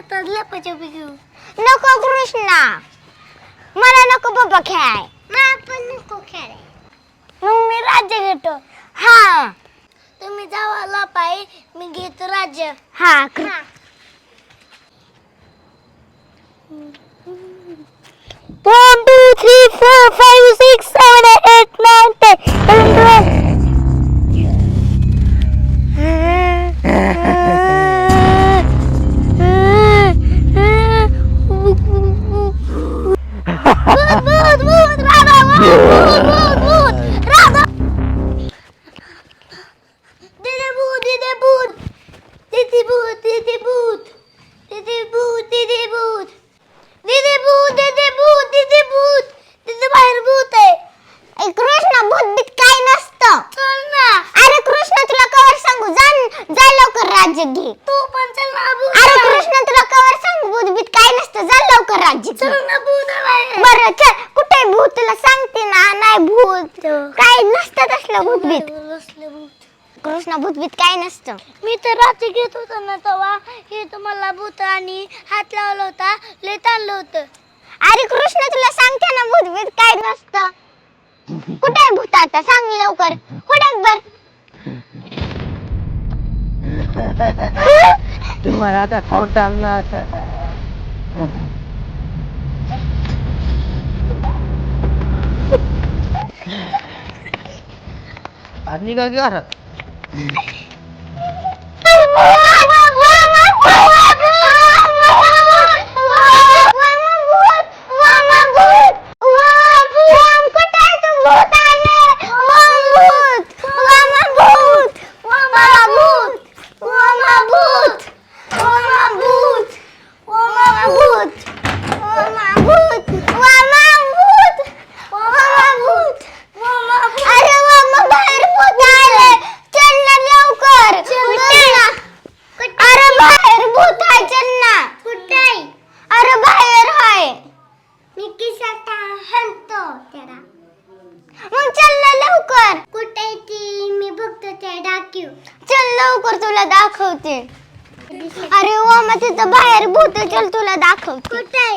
आता लपाछपी घेऊ. नको कृष्णा. मला नको बाबा खेळाय. मला पण नको खेळाय. मग मी राज्य घेतो. हा. तुम्ही जावा लपाय मी घेतो राज्य. हा कृ- हा. One, two, three, four, five, six, seven, eight, nine, ten, eleven, twelve. जा लवकर राज्य चल घे ना भूत आहे बाहेर. बरं चल कुठे आहे भूत तुला सांगते ना नाही भूत. काय नसतं तसलं भूत बीत बाहेर बसले भूत. कृष्ण भूत बीत काय नसतं. मी तर रात्री घेत होतो ना तेव्हा हे तुम्हाला भूत आणि हात लावला होता. लय ताणलं होतं. अरे कृष्ण तुला सांगते ना भूत बीत काय नसतं. कुठे आहे भूत आता? सांग लवकर. कुठे आहे बर तुम्हाला आता खोटांना आणि అన్నీ కలిగి అర్హత मी किसा हंतो त्याला. मग चल ना लवकर. कुठे ती? मी बघतो त्या डाकीव चल लवकर तुला दाखवते. अरे मामा तिथं बाहेर भूत आहे, चल तुला दाखवते. कुठे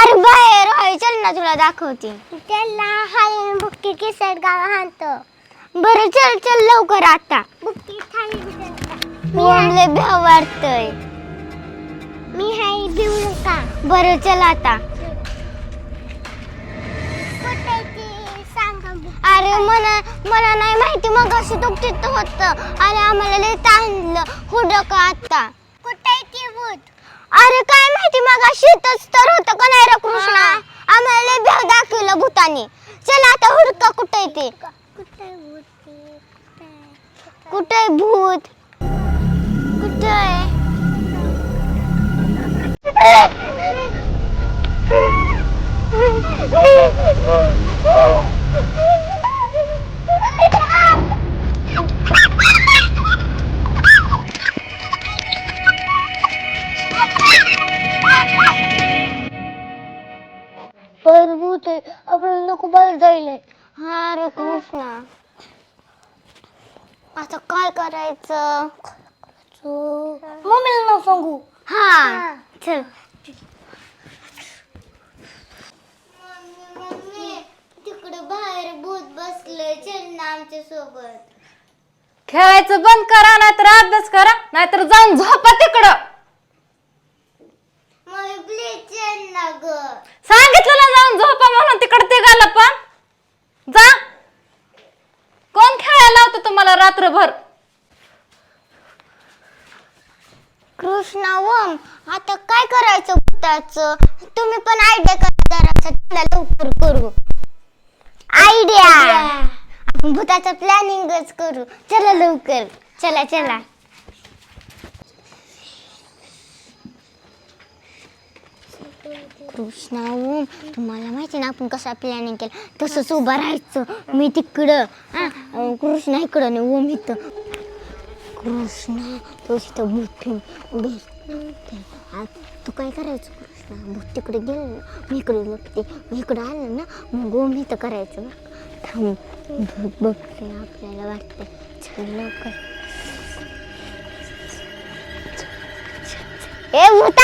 अरे बाहेर आहे. चल ना तुला दाखवते. त्याला हाय बुक्की किसट गाव हाणतो. बरं चल चल लवकर आता. बुक्की खाली बिसरता. ओमले भ्या वाटतय. मी हाय भिवू का? बरं चल आता. अरे मला मला नाही माहिती मग अशी तो तिथं होतं. आणि आम्हाला लय ताणलं. हुडक आता? कुठे ती भूत? अरे काय माहिती मग शेतच तर होतं का नाही रे कृष्णा? आम्हाला लय भ्याव दाखवलं भूतानी. चल आता हुडका कुठे ते? कुठे भूत? कुठे? कुठे भूत? कुठे बाहेर बाहेर जायला हा रे कृष्णा आता काय करायचं? मम्मीला नाव सांगू. हा. चल. तिकडे बाहेर भूत चल ना आमच्यासोबत. खेळायचं बंद करा नाहीतर अभ्यास करा नाहीतर जाऊन झोपा तिकडं. मम्मी प्लीज चल ना ग. सांगितलं ना जाऊन झोपा म्हणून तिकडं ते गाला पण जा. कोण खेळायला लावतं तुम्हाला रात्रभर? कृष्णा वम आता काय करायचं भूताचं? तुम्ही पण आयडिया करा जरा चला लवकर करू. आयडिया आपण भूताचं प्लॅनिंगच करू. चला लवकर. चला चला. कृष्णा ओम तुम्हाला माहिती ना आपण कसं प्लॅनिंग केलं? तसंच उभं राहायचं. मी तिकडं हा कृष्णा इकडं आणि ओम इथं. कृष्णा तो इथं मोठी तू काय करायचं कृष्णा? भूत तिकडे गेलं ना मी इकडे बघते. मी इकडं आलं ना मग ओम इथं करायचं बघ थांब भूत बघते आपल्याला वाटतं छान लवकर. ए भूता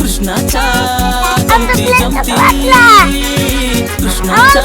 কৃষ্ণাচা কৃষ্ণাচা